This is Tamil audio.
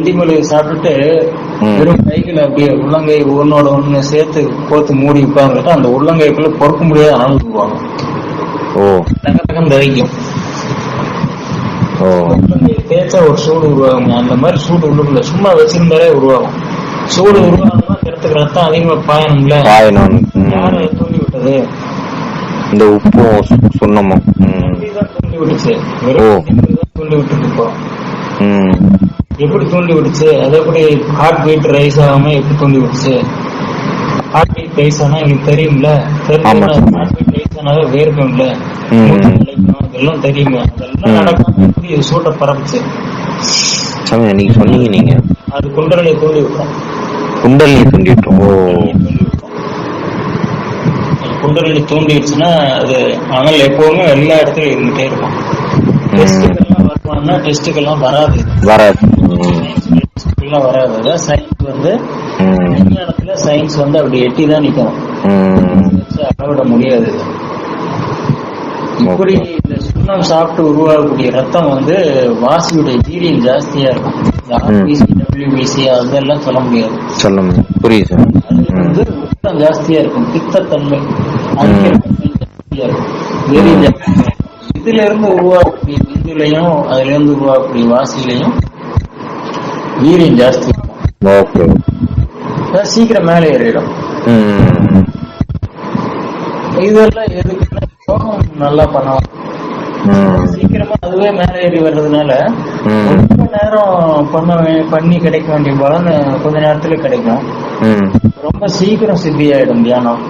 நந்தி மூலிகை சாப்பிட்டுட்டு. வெறும் கைகளை அப்படியே உள்ளங்கை ஒன்னோட ஒண்ணு சேர்த்து கோத்து மூடி உட்கார்ந்துட்டு அந்த உள்ளங்கைக்குள்ள பொறுக்க முடியாத உருவாங்க ஓ. டக டகம் தவிக்கும் ஓ. தேய்ச்சா ஒரு சூடு உருவாகுங்க. அந்த மாதிரி சூடு உள்ளுக்குள்ள சும்மா வச்சிருந்தாலே உருவாகும். சூடு உருவாகணும்னா கிடத்துக்கு ரத்தம் அதிகமா பாயணும்ல. பாயணும். தூண்டி விட்டது இந்த உப்பும் சுண்ணமும் தூண்டி விட்டுச்சு தூண்டி விட்டுட்டு ம். எப்படி தூண்டி விட்டுச்சு அது எப்படி ஹார்ட் பீட் ரைஸ் ஆகாம எப்படி தூண்டி விட்டுச்சு ஹார்ட் பீட் ரைஸ் ஆனா எங்களுக்கு தெரியும்ல. ஹார்ட் பீட் ரைஸ் ஆனாவே வேர்க்கும்ல. அதெல்லாம் தெரியுங்க. அதெல்லாம். நடக்காம எப்படி சூட்டை பரப்புச்சு? நீங்க சொன்னீங்க நீங்க. அது குண்டலை தூண்டி விட்டோம். குண்டலினி தூண்டிட்டோம் ஓ. குண்டலினி தூண்டிடுச்சுன்னா அது அனல் எப்பவுமே எல்லா இடத்துலயும் இருந்துட்டே இருக்கும் டெஸ்ட்டுக்கெல்லாம் வருமானா டெஸ்ட்டுக்கெல்லாம் வராது. வராது. ம். டெஸ்ட்டுக்கெல்லாம் வராது சயின்ஸ் வந்து. விஞ்ஞானத்துல சயின்ஸ் வந்து அப்படி எட்டி தான் நிற்கும் அளவிட முடியாது. இப்படி இந்த சுண்ணம் சாப்பிட்டு உருவாகக்கூடிய ரத்தம் வந்து வாசியுடைய வீரியம் ஜாஸ்தியா இருக்கும் ஆர்பிசி அதெல்லாம் சொல்ல முடியாது புரியுது. வந்து ரத்தம் ஜாஸ்தியா இருக்கும் பித்தத்தன்மை ஜாஸ்தியா இருக்கும் வீரியம். இதுல இருந்து உருவாகக்கூடிய விந்துலையும் அதுல இருந்து உருவாகக்கூடிய வாசியிலையும் வீரியம் ஜாஸ்தி ஓகே சீக்கிரம் மேலே ஏறிடும். இதெல்லாம் எதுக்குன்னா யோகம் நல்லா பண்ணலாம். சீக்கிரமா அதுவே மேலே ஏறி வர்றதுனால. ரொம்ப நேரம் பண்ண பண்ணி கிடைக்க வேண்டிய பலன் கொஞ்ச நேரத்துல கிடைக்கும். ரொம்ப சீக்கிரம் சித்தியாயிடும் தியானம்